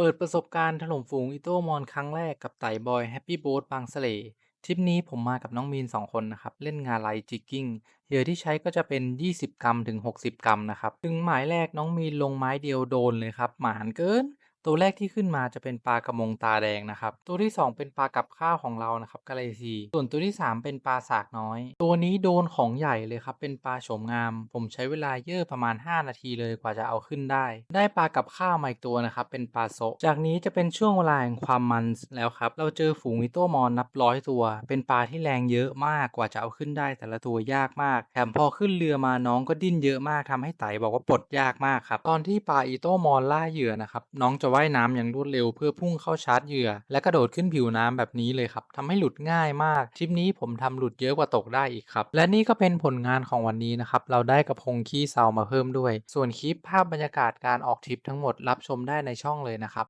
เปิดประสบการณ์ถล่มฝูงอิโต้มอนครั้งแรกกับไต่บอยแฮปปี้โบ๊ทบางสะเลทริปนี้ผมมากับน้องมีน 2 คนนะครับ เล่นงานไลจิกกิ้งเหยื่อที่ใช้ก็จะเป็น 20 กรัมถึง 60 กรัมนะครับ ถึงหมายแรกน้องมีนลงไม้เดียวโดนเลยครับ หมานเกิน ตัวแรกที่ขึ้นมาจะเป็นปลากระมงตาแดงนะครับ ตัวที่ 2 เป็นปลากับข้าวของเรานะครับกะเลซีส่วนตัวที่ 3 เป็นปลาสากน้อย ตัวนี้โดนของใหญ่เลยครับ เป็นปลาโฉมงาม ผมใช้เวลาเยอะประมาณ 5 นาทีเลยกว่าจะเอาขึ้นได้ ได้ปลากับข้าวมาอีกตัวนะครับ เป็นปลาโซจากนี้จะเป็นช่วงเวลาแห่งความมันแล้วครับ เราเจอฝูงวิโตมอนนับร้อยตัว เป็นปลาที่แรงเยอะมากกว่าจะเอาขึ้นได้ แต่ละตัวยากมาก แถมพอขึ้นเรือมาน้องก็ดิ้นเยอะมากทำให้ไตบอกว่าปลดยากมากครับ ตอนที่ปลาอีโตมอนล่าเหยื่อนะครับ น้องจะว่าายน้ำอย่างรวดเร็วเพื่อพุ่งเข้าชาร์จเหยื่อ และกระโดดขึ้นผิวน้ำแบบนี้เลยครับทำให้หลุดง่ายมากทริปนี้ผมทำหลุดเยอะกว่าตกได้อีกครับ และนี่ก็เป็นผลงานของวันนี้นะครับเราได้กระพงขี้เซามาเพิ่มด้วย ส่วนคลิปภาพบรรยากาศการออกทริปทั้งหมดรับชมได้ในช่องเลยนะครับ